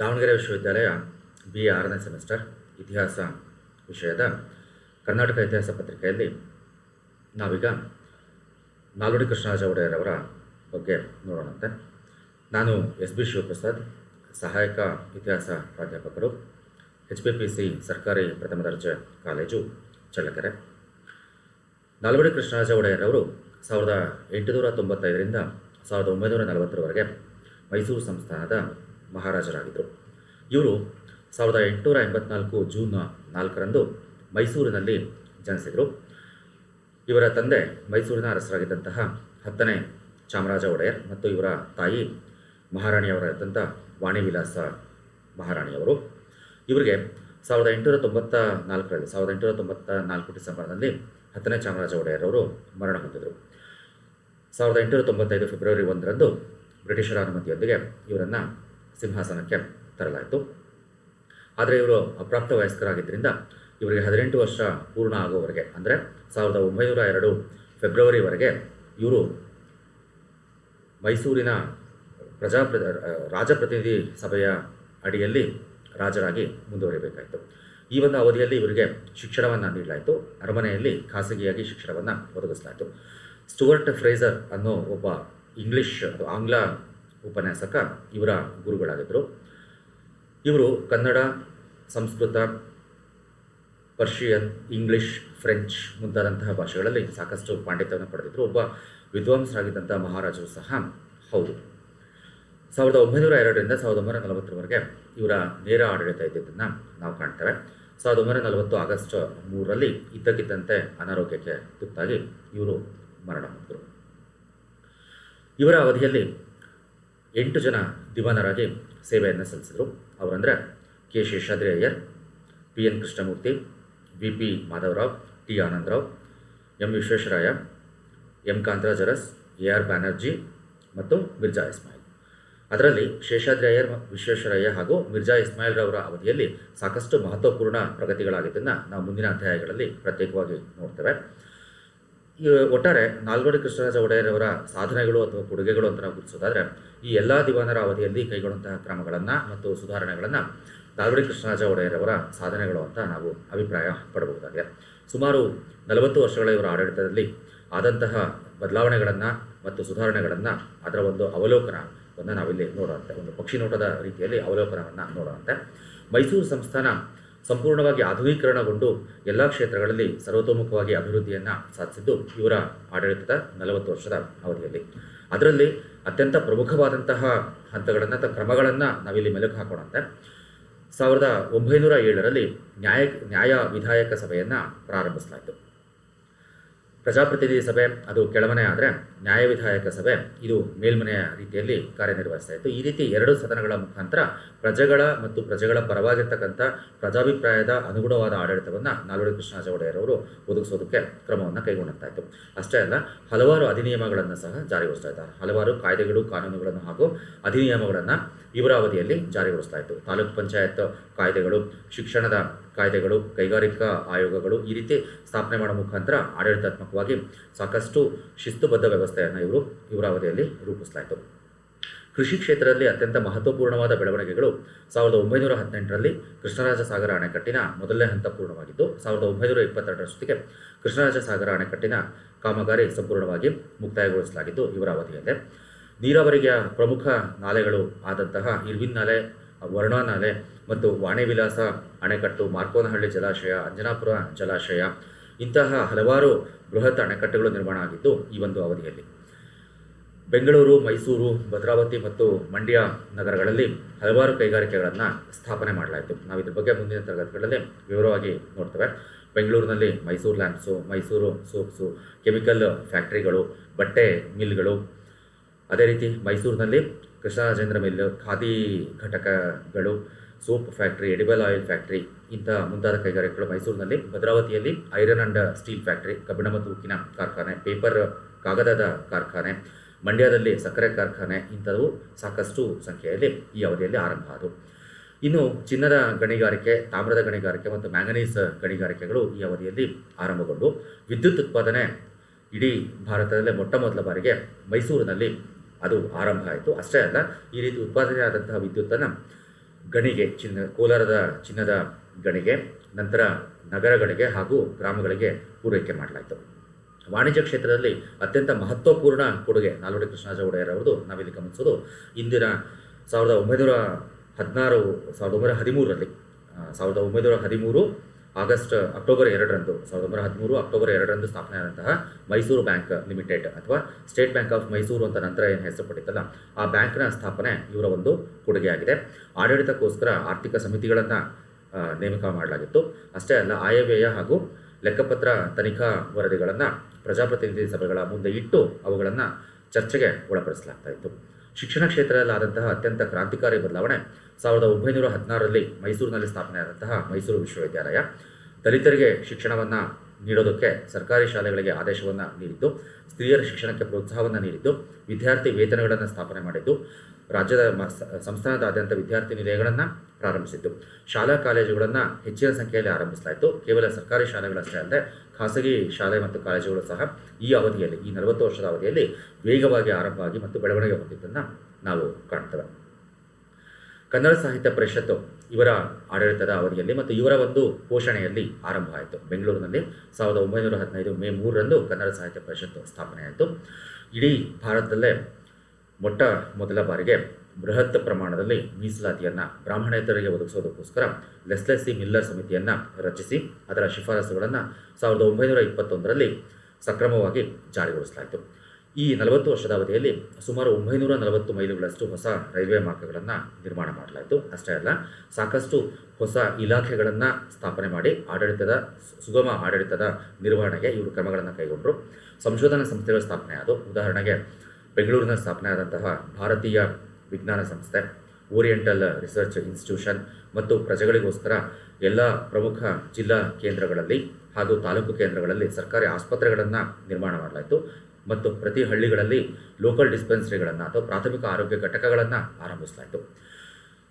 ದಾವಣಗೆರೆ ವಿಶ್ವವಿದ್ಯಾಲಯ B A ಆರನೇ semester ಇತಿಹಾಸ ವಿಷಯದ ಕರ್ನಾಟಕ ಇತಿಹಾಸ ಪತ್ರಿಕೆಯಲ್ಲಿ ನಾವೀಗ ನಾಲ್ವಡಿ ಕೃಷ್ಣರಾಜ ಒಡೆಯರ್ ಅವರ ಬಗ್ಗೆ ನೋಡೋಣಂತೆ. ನಾನು ಎಸ್ ಬಿ ಶಿವಪ್ರಸಾದ್, ಸಹಾಯಕ ಇತಿಹಾಸ ಪ್ರಾಧ್ಯಾಪಕರು, ಎಚ್ ಪಿ ಪಿ ಸಿ ಸರ್ಕಾರಿ ಪ್ರಥಮ ದರ್ಜೆ ಕಾಲೇಜು ಚಳ್ಳಕೆರೆ. ನಾಲ್ವಡಿ ಕೃಷ್ಣರಾಜ ಒಡೆಯರ್ ಅವರು ಸಾವಿರದ ಎಂಟುನೂರ ತೊಂಬತ್ತೈದರಿಂದ ಸಾವಿರದ ಒಂಬೈನೂರ ನಲವತ್ತರವರೆಗೆ ಮೈಸೂರು ಸಂಸ್ಥಾನದ ಮಹಾರಾಜರಾಗಿದ್ದರು. ಇವರು ಸಾವಿರದ ಎಂಟುನೂರ ಎಂಬತ್ನಾಲ್ಕು ಜೂನ್ ನಾಲ್ಕರಂದು ಮೈಸೂರಿನಲ್ಲಿ ಜನಿಸಿದರು. ಇವರ ತಂದೆ ಮೈಸೂರಿನ ಅರಸರಾಗಿದ್ದಂತಹ ಹತ್ತನೇ ಚಾಮರಾಜ ಒಡೆಯರ್ ಮತ್ತು ಇವರ ತಾಯಿ ಮಹಾರಾಣಿಯವರಾದಂಥ ವಾಣಿ ವಿಲಾಸ ಮಹಾರಾಣಿಯವರು. ಇವರಿಗೆ ಸಾವಿರದ ಎಂಟುನೂರ ತೊಂಬತ್ತ ನಾಲ್ಕರಲ್ಲಿ ಸಾವಿರದ ಎಂಟುನೂರ ತೊಂಬತ್ತ ನಾಲ್ಕು ಡಿಸೆಂಬರ್ನಲ್ಲಿ ಹತ್ತನೇ ಚಾಮರಾಜ ಒಡೆಯರ್ ಅವರು ಮರಣ ಹೊಂದಿದರು. ಸಾವಿರದ ಎಂಟುನೂರ ತೊಂಬತ್ತೈದು ಫೆಬ್ರವರಿ ಒಂದರಂದು ಬ್ರಿಟಿಷರ ಅನುಮತಿಯೊಂದಿಗೆ ಇವರನ್ನು ಸಿಂಹಾಸನಕ್ಕೆ ತರಲಾಯಿತು. ಆದರೆ ಇವರು ಅಪ್ರಾಪ್ತ ವಯಸ್ಕರಾಗಿದ್ದರಿಂದ ಇವರಿಗೆ ಹದಿನೆಂಟು ವರ್ಷ ಪೂರ್ಣ ಆಗುವವರೆಗೆ, ಅಂದರೆ ಸಾವಿರದ ಒಂಬೈನೂರ ಎರಡು ಫೆಬ್ರವರಿವರೆಗೆ ಇವರು ಮೈಸೂರಿನ ಪ್ರಜಾಪ್ರ ರಾಜಪ್ರತಿನಿಧಿ ಸಭೆಯ ಅಡಿಯಲ್ಲಿ ರಾಜರಾಗಿ ಮುಂದುವರಿಬೇಕಾಯಿತು. ಈ ಒಂದು ಅವಧಿಯಲ್ಲಿ ಇವರಿಗೆ ಶಿಕ್ಷಣವನ್ನು ನೀಡಲಾಯಿತು. ಅರಮನೆಯಲ್ಲಿ ಖಾಸಗಿಯಾಗಿ ಶಿಕ್ಷಣವನ್ನು ಒದಗಿಸಲಾಯಿತು. ಸ್ಟುವರ್ಟ್ ಫ್ರೇಸರ್ ಅನ್ನೋ ಒಬ್ಬ ಇಂಗ್ಲಿಷ್ ಆಂಗ್ಲ ಉಪನ್ಯಾಸಕ ಇವರ ಗುರುಗಳಾಗಿದ್ದರು. ಇವರು Kannada, Sanskrit, Persian, English, French ಮುಂತಾದಂತಹ ಭಾಷೆಗಳಲ್ಲಿ ಸಾಕಷ್ಟು ಪಾಂಡಿತ್ಯವನ್ನು ಪಡೆದಿದ್ದರು ಒಬ್ಬ ವಿದ್ವಾಂಸರಾಗಿದ್ದಂಥ ಮಹಾರಾಜರು ಸಹ ಹೌದು. ಸಾವಿರದ ಒಂಬೈನೂರ ಎರಡರಿಂದ ಸಾವಿರದ ಒಂಬೈನೂರ ನಲವತ್ತರವರೆಗೆ ಇವರ ನೇರ ಆಡಳಿತ ಇದ್ದಿದ್ದನ್ನು ನಾವು ಕಾಣ್ತೇವೆ. ಸಾವಿರದ ಒಂಬೈನೂರ ನಲವತ್ತು ಆಗಸ್ಟ್ ಮೂರರಲ್ಲಿ ಇದ್ದಕ್ಕಿದ್ದಂತೆ ಅನಾರೋಗ್ಯಕ್ಕೆ ತುತ್ತಾಗಿ ಇವರು ಮರಣ ಹೊಂದಿದರು. ಇವರ ಅವಧಿಯಲ್ಲಿ ಎಂಟು ಜನ ದಿವಾನರಾಗಿ ಸೇವೆಯನ್ನು ಸಲ್ಲಿಸಿದರು. ಅವರಂದರೆ K Seshadri Iyer P N Krishnamurthy, V P Madhavarao, T Anandarao, M Visvesvaraya M Kantaraj Urs, A R Banerjee ಮತ್ತು ಮಿರ್ಜಾ ಇಸ್ಮಾಯಿಲ್. ಅದರಲ್ಲಿ ಶೇಷಾದ್ರಿ ಅಯ್ಯರ್ ವಿಶ್ವೇಶ್ವರಯ್ಯ ಹಾಗೂ ಮಿರ್ಜಾ ಇಸ್ಮಾಯಿಲ್ರವರ ಅವಧಿಯಲ್ಲಿ ಸಾಕಷ್ಟು ಮಹತ್ವಪೂರ್ಣ ಪ್ರಗತಿಗಳಾಗಿದ್ದನ್ನು ನಾವು ಮುಂದಿನ ಅಧ್ಯಾಯಗಳಲ್ಲಿ ಪ್ರತ್ಯೇಕವಾಗಿ ನೋಡ್ತೇವೆ. ಒಟ್ಟಾರೆ ನಾಲ್ವಡಿ ಕೃಷ್ಣರಾಜ ಒಡೆಯರವರ ಸಾಧನೆಗಳು ಅಥವಾ ಕೊಡುಗೆಗಳು ಅಂತ ನಾವು ಗುರುತಿಸೋದಾದರೆ, ಈ ಎಲ್ಲ ದಿವಾನರ ಅವಧಿಯಲ್ಲಿ ಕೈಗೊಂಡಂತಹ ಕ್ರಮಗಳನ್ನು ಮತ್ತು ಸುಧಾರಣೆಗಳನ್ನು ನಾಲ್ವಡಿ ಕೃಷ್ಣರಾಜ ಒಡೆಯರವರ ಸಾಧನೆಗಳು ಅಂತ ನಾವು ಅಭಿಪ್ರಾಯ ಪಡಬಹುದಾಗಿದೆ. ಸುಮಾರು ನಲವತ್ತು ವರ್ಷಗಳ ಇವರ ಆಡಳಿತದಲ್ಲಿ ಆದಂತಹ ಬದಲಾವಣೆಗಳನ್ನು ಮತ್ತು ಸುಧಾರಣೆಗಳನ್ನು ಅದರ ಒಂದು ಅವಲೋಕನವನ್ನು ನಾವಿಲ್ಲಿ ನೋಡೋಂತೆ ಒಂದು ಪಕ್ಷಿ ನೋಟದ ರೀತಿಯಲ್ಲಿ ಅವಲೋಕನವನ್ನು ನೋಡೋಂತೆ ಮೈಸೂರು ಸಂಸ್ಥಾನ ಸಂಪೂರ್ಣವಾಗಿ ಆಧುನೀಕರಣಗೊಂಡು ಎಲ್ಲ ಕ್ಷೇತ್ರಗಳಲ್ಲಿ ಸರ್ವತೋಮುಖವಾಗಿ ಅಭಿವೃದ್ಧಿಯನ್ನು ಸಾಧಿಸಿದ್ದು ಇವರ ಆಡಳಿತದ ನಲವತ್ತು ವರ್ಷದ ಅವಧಿಯಲ್ಲಿ. ಅದರಲ್ಲಿ ಅತ್ಯಂತ ಪ್ರಮುಖವಾದಂತಹ ಹಂತಗಳನ್ನು ಅಥವಾ ಕ್ರಮಗಳನ್ನು ನಾವಿಲ್ಲಿ ಮೆಲುಕು ಹಾಕೋಣಂತೆ ಸಾವಿರದ ಒಂಬೈನೂರ ಏಳರಲ್ಲಿ ನ್ಯಾಯ ನ್ಯಾಯ ವಿಧಾಯಕ ಸಭೆಯನ್ನು ಪ್ರಾರಂಭಿಸಲಾಯಿತು. ಪ್ರಜಾಪ್ರತಿನಿಧಿ ಸಭೆ ಅದು ಕೆಳಮನೆ ಆದರೆ ನ್ಯಾಯ ವಿಧಾಯಕ ಸಭೆ ಇದು ಮೇಲ್ಮನೆಯ ರೀತಿಯಲ್ಲಿ ಕಾರ್ಯನಿರ್ವಹಿಸ್ತಾ ಇತ್ತು ಈ ರೀತಿ ಎರಡು ಸದನಗಳ ಮುಖಾಂತರ ಪ್ರಜೆಗಳ ಮತ್ತು ಪ್ರಜೆಗಳ ಪರವಾಗಿರ್ತಕ್ಕಂಥ ಪ್ರಜಾಭಿಪ್ರಾಯದ ಅನುಗುಣವಾದ ಆಡಳಿತವನ್ನು ನಾಲ್ವಡಿ ಕೃಷ್ಣರಾಜ ಒಡೆಯರವರು ಒದಗಿಸೋದಕ್ಕೆ ಕ್ರಮವನ್ನು ಕೈಗೊಂಡಂತಾ ಇತ್ತು ಅಷ್ಟೇ ಅಲ್ಲ, ಹಲವಾರು ಅಧಿನಿಯಮಗಳನ್ನು ಸಹ ಜಾರಿಗೊಳಿಸ್ತಾ ಇದ್ದಾರೆ ಹಲವಾರು ಕಾಯ್ದೆಗಳು, ಕಾನೂನುಗಳನ್ನು ಹಾಗೂ ಅಧಿನಿಯಮಗಳನ್ನು ಇವರ ಅವಧಿಯಲ್ಲಿ ಜಾರಿಗೊಳಿಸ್ತಾ ಇತ್ತು ತಾಲೂಕು ಪಂಚಾಯತ್ ಕಾಯ್ದೆಗಳು, ಶಿಕ್ಷಣದ ಕಾಯ್ದೆಗಳು, ಕೈಗಾರಿಕಾ ಆಯೋಗಗಳು ಈ ರೀತಿ ಸ್ಥಾಪನೆ ಮಾಡೋ ಮುಖಾಂತರ ಆಡಳಿತಾತ್ಮಕವಾಗಿ ಸಾಕಷ್ಟು ಶಿಸ್ತುಬದ್ಧ ವ್ಯವಸ್ಥೆಯನ್ನು ಇವರು ಇವರ ಅವಧಿಯಲ್ಲಿ ರೂಪಿಸಲಾಯಿತು. ಕೃಷಿ ಕ್ಷೇತ್ರದಲ್ಲಿ ಅತ್ಯಂತ ಮಹತ್ವಪೂರ್ಣವಾದ ಬೆಳವಣಿಗೆಗಳು ಸಾವಿರದ ಒಂಬೈನೂರ ಹದಿನೆಂಟರಲ್ಲಿ ಕೃಷ್ಣರಾಜ ಸಾಗರ ಅಣೆಕಟ್ಟಿನ ಮೊದಲನೇ ಹಂತ ಪೂರ್ಣವಾಗಿದ್ದು, ಸಾವಿರದ ಒಂಬೈನೂರ ಇಪ್ಪತ್ತೆರಡರಷ್ಟೊತ್ತಿಗೆ ಕೃಷ್ಣರಾಜ ಸಾಗರ ಅಣೆಕಟ್ಟಿನ ಕಾಮಗಾರಿ ಸಂಪೂರ್ಣವಾಗಿ ಮುಕ್ತಾಯಗೊಳಿಸಲಾಗಿದ್ದು ಇವರ ಅವಧಿಯಲ್ಲೇ ನೀರಾವರಿಗೆ ಪ್ರಮುಖ ನಾಲೆಗಳು ಆದಂತಹ ಇರ್ವಿನ್ ನಾಲೆ, ವರ್ಣಾ ನಾಲೆ ಮತ್ತು ವಾಣಿವಿಲಾಸ ಅಣೆಕಟ್ಟು ಮಾರ್ಕೋನಹಳ್ಳಿ ಜಲಾಶಯ, ಅಂಜನಾಪುರ ಜಲಾಶಯ ಇಂತಹ ಹಲವಾರು ಬೃಹತ್ ಅಣೆಕಟ್ಟುಗಳು ನಿರ್ಮಾಣ ಆಗಿದ್ದು ಈ ಒಂದು ಅವಧಿಯಲ್ಲಿ. ಬೆಂಗಳೂರು, ಮೈಸೂರು, ಭದ್ರಾವತಿ ಮತ್ತು ಮಂಡ್ಯ ನಗರಗಳಲ್ಲಿ ಹಲವಾರು ಕೈಗಾರಿಕೆಗಳನ್ನು ಸ್ಥಾಪನೆ ಮಾಡಲಾಯಿತು. ನಾವು ಇದ್ರ ಬಗ್ಗೆ ಮುಂದಿನ ತರಗತಿಗಳಲ್ಲಿ ವಿವರವಾಗಿ ನೋಡ್ತೇವೆ. ಬೆಂಗಳೂರಿನಲ್ಲಿ Mysuru lamps, Mysuru soaps, chemical ಫ್ಯಾಕ್ಟ್ರಿಗಳು, ಬಟ್ಟೆ ಮಿಲ್ಗಳು. ಅದೇ ರೀತಿ ಮೈಸೂರಿನಲ್ಲಿ ಕೃಷ್ಣರಾಜೇಂದ್ರ ಮಿಲ್, ಖಾದಿ ಘಟಕಗಳು soap factory, edible oil factory ಇಂತಹ ಮುಂತಾದ ಕೈಗಾರಿಕೆಗಳು ಮೈಸೂರಿನಲ್ಲಿ, ಭದ್ರಾವತಿಯಲ್ಲಿ ಐರನ್ ಅಂಡ್ ಸ್ಟೀಲ್ ಫ್ಯಾಕ್ಟ್ರಿ, ಕಬ್ಬಿಣ ಮತ್ತು ಉಕ್ಕಿನ ಕಾರ್ಖಾನೆ, ಪೇಪರ್ ಕಾಗದದ ಕಾರ್ಖಾನೆ, ಮಂಡ್ಯದಲ್ಲಿ ಸಕ್ಕರೆ ಕಾರ್ಖಾನೆ ಇಂಥವು ಸಾಕಷ್ಟು ಸಂಖ್ಯೆಯಲ್ಲಿ ಈ ಅವಧಿಯಲ್ಲಿ ಆರಂಭ ಆದವು. ಇನ್ನು ಚಿನ್ನದ ಗಣಿಗಾರಿಕೆ, ತಾಮ್ರದ ಗಣಿಗಾರಿಕೆ ಮತ್ತು ಮ್ಯಾಂಗನೀಸ್ ಗಣಿಗಾರಿಕೆಗಳು ಈ ಅವಧಿಯಲ್ಲಿ ಆರಂಭಗೊಂಡು, ವಿದ್ಯುತ್ ಉತ್ಪಾದನೆ ಇಡೀ ಭಾರತದಲ್ಲೇ ಮೊಟ್ಟ ಮೊದಲ ಬಾರಿಗೆ ಮೈಸೂರಿನಲ್ಲಿ ಅದು ಆರಂಭ ಆಯಿತು. ಅಷ್ಟೇ ಅಲ್ಲ, ಈ ರೀತಿ ಉತ್ಪಾದನೆ ಆದಂತಹ ವಿದ್ಯುತ್ತನ್ನು ಗಣಿಗೆ, ಚಿನ್ನ, ಕೋಲಾರದ ಚಿನ್ನದ ಗಣಿಗೆ, ನಂತರ ನಗರಗಳಿಗೆ ಹಾಗೂ ಗ್ರಾಮಗಳಿಗೆ ಪೂರೈಕೆ ಮಾಡಲಾಯಿತು. ವಾಣಿಜ್ಯ ಕ್ಷೇತ್ರದಲ್ಲಿ ಅತ್ಯಂತ ಮಹತ್ವಪೂರ್ಣ ಕೊಡುಗೆ ನಾಲ್ವಡಿ ಕೃಷ್ಣರಾಜ ಒಡೆಯರ್ ಅವರದು. ನಾವಿಲ್ಲಿ ಗಮನಿಸೋದು, ಇಂದಿನ ಸಾವಿರದ ಒಂಬೈನೂರ ಹದಿನಾರು, ಸಾವಿರದ ಒಂಬೈನೂರ ಹದಿಮೂರರಲ್ಲಿ ಸಾವಿರದ ಒಂಬೈನೂರ ಹದಿಮೂರು ಆಗಸ್ಟ್ ಅಕ್ಟೋಬರ್ ಎರಡರಂದು, ಸಾವಿರದ ಒಂಬೈನೂರ ಹದಿಮೂರು ಅಕ್ಟೋಬರ್ ಎರಡರಂದು ಸ್ಥಾಪನೆ ಆದಂತಹ ಮೈಸೂರು ಬ್ಯಾಂಕ್ ಲಿಮಿಟೆಡ್ ಅಥವಾ ಸ್ಟೇಟ್ ಬ್ಯಾಂಕ್ ಆಫ್ ಮೈಸೂರು ಅಂತ ನಂತರ ಏನು ಹೆಸರು ಆ ಬ್ಯಾಂಕ್ನ ಸ್ಥಾಪನೆ ಇವರ ಒಂದು ಕೊಡುಗೆಯಾಗಿದೆ. ಆಡಳಿತಕ್ಕೋಸ್ಕರ ಆರ್ಥಿಕ ಸಮಿತಿಗಳನ್ನು ನೇಮಕ ಮಾಡಲಾಗಿತ್ತು. ಅಷ್ಟೇ ಅಲ್ಲ, ಆಯವ್ಯಯ ಹಾಗೂ ಲೆಕ್ಕಪತ್ರ ತನಿಖಾ ವರದಿಗಳನ್ನು ಪ್ರಜಾಪ್ರತಿನಿಧಿ ಸಭೆಗಳ ಮುಂದೆ ಇಟ್ಟು ಅವುಗಳನ್ನು ಚರ್ಚೆಗೆ ಒಳಪಡಿಸಲಾಗ್ತಾ ಇತ್ತು. ಶಿಕ್ಷಣ ಕ್ಷೇತ್ರದಲ್ಲಿ ಆದಂತಹ ಅತ್ಯಂತ ಕ್ರಾಂತಿಕಾರಿ ಬದಲಾವಣೆ ಸಾವಿರದ ಒಂಬೈನೂರ ಹದಿನಾರರಲ್ಲಿ ಮೈಸೂರಿನಲ್ಲಿ ಸ್ಥಾಪನೆಯಾದಂತಹ ಮೈಸೂರು ವಿಶ್ವವಿದ್ಯಾಲಯ. ದಲಿತರಿಗೆ ಶಿಕ್ಷಣವನ್ನು ನೀಡೋದಕ್ಕೆ ಸರ್ಕಾರಿ ಶಾಲೆಗಳಿಗೆ ಆದೇಶವನ್ನು ನೀಡಿದ್ದು, ಸ್ತ್ರೀಯರ ಶಿಕ್ಷಣಕ್ಕೆ ಪ್ರೋತ್ಸಾಹವನ್ನು ನೀಡಿದ್ದು, ವಿದ್ಯಾರ್ಥಿ ವೇತನಗಳನ್ನು ಸ್ಥಾಪನೆ ಮಾಡಿದ್ದು, ರಾಜ್ಯದ ಸಂಸ್ಥಾನದಾದ್ಯಂತ ವಿದ್ಯಾರ್ಥಿ ನಿಲಯಗಳನ್ನು ಪ್ರಾರಂಭಿಸಿದ್ದು. ಶಾಲಾ ಕಾಲೇಜುಗಳನ್ನು ಹೆಚ್ಚಿನ ಸಂಖ್ಯೆಯಲ್ಲಿ ಆರಂಭಿಸಲಾಯಿತು. ಕೇವಲ ಸರ್ಕಾರಿ ಶಾಲೆಗಳಷ್ಟೇ ಅಲ್ಲದೆ ಖಾಸಗಿ ಶಾಲೆ ಮತ್ತು ಕಾಲೇಜುಗಳು ಸಹ ಈ ಅವಧಿಯಲ್ಲಿ, ಈ ನಲವತ್ತು ವರ್ಷದ ಅವಧಿಯಲ್ಲಿ ವೇಗವಾಗಿ ಆರಂಭವಾಗಿ ಮತ್ತು ಬೆಳವಣಿಗೆ ಹೊಂದಿದ್ದನ್ನು ನಾವು ಕಾಣ್ತೇವೆ. ಕನ್ನಡ ಸಾಹಿತ್ಯ ಪರಿಷತ್ತು ಇವರ ಆಡಳಿತದ ಅವಧಿಯಲ್ಲಿ ಮತ್ತು ಇವರ ಒಂದು ಪೋಷಣೆಯಲ್ಲಿ ಆರಂಭ ಆಯಿತು ಬೆಂಗಳೂರಿನಲ್ಲಿ ಸಾವಿರದ ಒಂಬೈನೂರ ಹದಿನೈದು ಮೇ ಮೂರರಂದು ಕನ್ನಡ ಸಾಹಿತ್ಯ ಪರಿಷತ್ತು ಸ್ಥಾಪನೆಯಾಯಿತು. ಇಡೀ ಭಾರತದಲ್ಲೇ ಮೊಟ್ಟ ಮೊದಲ ಬಾರಿಗೆ ಬೃಹತ್ ಪ್ರಮಾಣದಲ್ಲಿ ಮೀಸಲಾತಿಯನ್ನು ಬ್ರಾಹ್ಮಣೇತರಿಗೆ ಒದಗಿಸೋದಕ್ಕೋಸ್ಕರ ಲೆಸ್ಲೆಸಿ ಮಿಲ್ಲರ್ ಸಮಿತಿಯನ್ನು ರಚಿಸಿ ಅದರ ಶಿಫಾರಸುಗಳನ್ನು ಸಾವಿರದ ಒಂಬೈನೂರ ಇಪ್ಪತ್ತೊಂದರಲ್ಲಿ ಸಕ್ರಮವಾಗಿ ಜಾರಿಗೊಳಿಸಲಾಯಿತು. ಈ ನಲವತ್ತು ವರ್ಷದ ಅವಧಿಯಲ್ಲಿ ಸುಮಾರು ಒಂಬೈನೂರ ನಲವತ್ತು ಮೈಲುಗಳಷ್ಟು ಹೊಸ ರೈಲ್ವೆ ಮಾರ್ಗಗಳನ್ನು ನಿರ್ಮಾಣ ಮಾಡಲಾಯಿತು. ಅಷ್ಟೇ ಅಲ್ಲ, ಸಾಕಷ್ಟು ಹೊಸ ಇಲಾಖೆಗಳನ್ನು ಸ್ಥಾಪನೆ ಮಾಡಿ ಆಡಳಿತದ ಸುಗಮ ಆಡಳಿತದ ನಿರ್ವಹಣೆಗೆ ಇವರು ಕ್ರಮಗಳನ್ನು ಕೈಗೊಂಡರು. ಸಂಶೋಧನಾ ಸಂಸ್ಥೆಗಳ ಸ್ಥಾಪನೆ ಆದವು ಉದಾಹರಣೆಗೆ, ಬೆಂಗಳೂರಿನ ಸ್ಥಾಪನೆ ಆದಂತಹ ಭಾರತೀಯ ವಿಜ್ಞಾನ ಸಂಸ್ಥೆ, ಓರಿಯೆಂಟಲ್ ರಿಸರ್ಚ್ ಇನ್ಸ್ಟಿಟ್ಯೂಷನ್ ಮತ್ತು ಪ್ರಜೆಗಳಿಗೋಸ್ಕರ ಎಲ್ಲ ಪ್ರಮುಖ ಜಿಲ್ಲಾ ಕೇಂದ್ರಗಳಲ್ಲಿ ಹಾಗೂ ತಾಲೂಕು ಕೇಂದ್ರಗಳಲ್ಲಿ ಸರ್ಕಾರಿ ಆಸ್ಪತ್ರೆಗಳನ್ನು ನಿರ್ಮಾಣ ಮಾಡಲಾಯಿತು. ಮತ್ತು ಪ್ರತಿ ಹಳ್ಳಿಗಳಲ್ಲಿ ಲೋಕಲ್ ಡಿಸ್ಪೆನ್ಸರಿಗಳನ್ನು ಅಥವಾ ಪ್ರಾಥಮಿಕ ಆರೋಗ್ಯ ಘಟಕಗಳನ್ನು ಆರಂಭಿಸಲಾಯಿತು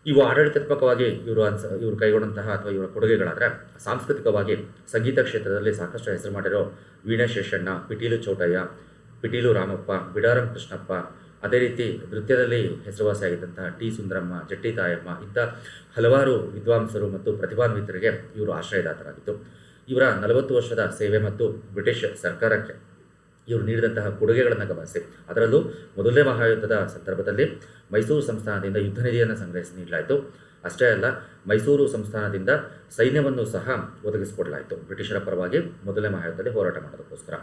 ಇವು ಆಡಳಿತಾತ್ಮಕವಾಗಿ ಇವರು ಅನ್ಸ, ಇವರು ಕೈಗೊಂಡಂತಹ ಅಥವಾ ಇವರ ಕೊಡುಗೆಗಳಾದರೆ ಸಾಂಸ್ಕೃತಿಕವಾಗಿ ಸಂಗೀತ ಕ್ಷೇತ್ರದಲ್ಲಿ ಸಾಕಷ್ಟು ಹೆಸರು ಮಾಡಿರೋ ವೀಣಾ ಶೇಷಣ್ಣ ಪಿಟೀಲು ಚೌಟಯ್ಯ ಪಿಟೀಲು ರಾಮಪ್ಪ, ಬಿಡಾರಂ ಕೃಷ್ಣಪ್ಪ, ಅದೇ ರೀತಿ ನೃತ್ಯದಲ್ಲಿ ಹೆಸರುವಾಸಿಯಾಗಿದ್ದಂತಹ ಟಿ ಸುಂದರಮ್ಮ, ಜಟ್ಟಿ ತಾಯಮ್ಮ, ಇಂಥ ಹಲವಾರು ವಿದ್ವಾಂಸರು ಮತ್ತು ಪ್ರತಿಭಾನ್ವಿತರಿಗೆ ಇವರು ಆಶ್ರಯದಾತರಾಗಿತ್ತು ಇವರ ನಲವತ್ತು ವರ್ಷದ ಸೇವೆ ಮತ್ತು ಬ್ರಿಟಿಷ್ ಸರ್ಕಾರಕ್ಕೆ ಇವರು ನೀಡಿದಂತಹ ಕೊಡುಗೆಗಳನ್ನು ಗಮನಿಸಿ. ಅದರಲ್ಲೂ ಮೊದಲನೇ ಮಹಾಯುದ್ಧದ ಸಂದರ್ಭದಲ್ಲಿ ಮೈಸೂರು ಸಂಸ್ಥಾನದಿಂದ ಯುದ್ಧ ನಿಧಿಯನ್ನು ಸಂಗ್ರಹಿಸಿ ನೀಡಲಾಯಿತು. ಅಷ್ಟೇ ಅಲ್ಲ, ಮೈಸೂರು ಸಂಸ್ಥಾನದಿಂದ ಸೈನ್ಯವನ್ನು ಸಹ ಒದಗಿಸಿಕೊಡಲಾಯಿತು. ಬ್ರಿಟಿಷರ ಪರವಾಗಿ ಮೊದಲನೇ ಮಹಾಯುದ್ಧದಲ್ಲಿ ಹೋರಾಟ ಮಾಡೋದಕ್ಕೋಸ್ಕರ.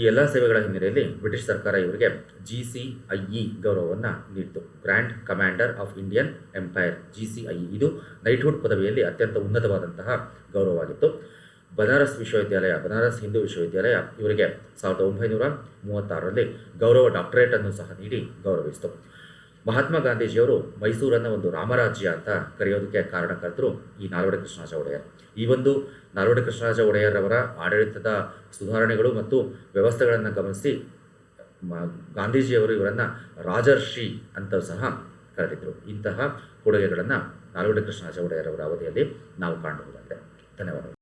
ಈ ಎಲ್ಲ ಸೇವೆಗಳ ಹಿನ್ನೆಲೆಯಲ್ಲಿ ಬ್ರಿಟಿಷ್ ಸರ್ಕಾರ ಇವರಿಗೆ ಜಿ ಸಿ ಐ ಇ ಗೌರವವನ್ನು ನೀಡಿತು. Grand commander of Indian empire G C I ಇದು ನೈಟ್ಹುಡ್ ಪದವಿಯಲ್ಲಿ ಅತ್ಯಂತ ಉನ್ನತವಾದಂತಹ ಗೌರವವಾಗಿತ್ತು. ಬನಾರಸ್ ವಿಶ್ವವಿದ್ಯಾಲಯ, ಬನಾರಸ್ ಹಿಂದೂ ವಿಶ್ವವಿದ್ಯಾಲಯ ಇವರಿಗೆ ಸಾವಿರದ ಒಂಬೈನೂರ ಮೂವತ್ತಾರರಲ್ಲಿ ಗೌರವ ಡಾಕ್ಟರೇಟನ್ನು ಸಹ ನೀಡಿ ಗೌರವಿಸಿತು. ಮಹಾತ್ಮ ಗಾಂಧೀಜಿಯವರು ಮೈಸೂರನ್ನು ಒಂದು ರಾಮರಾಜ್ಯ ಅಂತ ಕರೆಯೋದಕ್ಕೆ ಕಾರಣಕರ್ತರು ಈ ನಾಲ್ವಡಿ ಕೃಷ್ಣರಾಜ ಒಡೆಯರ್. ಈ ಒಂದು ನಾಲ್ವಡಿ ಕೃಷ್ಣರಾಜ ಒಡೆಯರ್ ಅವರ ಆಡಳಿತದ ಸುಧಾರಣೆಗಳು ಮತ್ತು ವ್ಯವಸ್ಥೆಗಳನ್ನು ಗಮನಿಸಿ ಗಾಂಧೀಜಿಯವರು ಇವರನ್ನು ರಾಜರ್ಷಿ ಅಂತ ಸಹ ಕರೆದಿದ್ದರು ಇಂತಹ ಕೊಡುಗೆಗಳನ್ನು ನಾಲ್ವಡಿ ಕೃಷ್ಣರಾಜ ಒಡೆಯರವರ ಅವಧಿಯಲ್ಲಿ ನಾವು ಕಾಣಬಹುದಾಗಿದೆ. ಧನ್ಯವಾದಗಳು.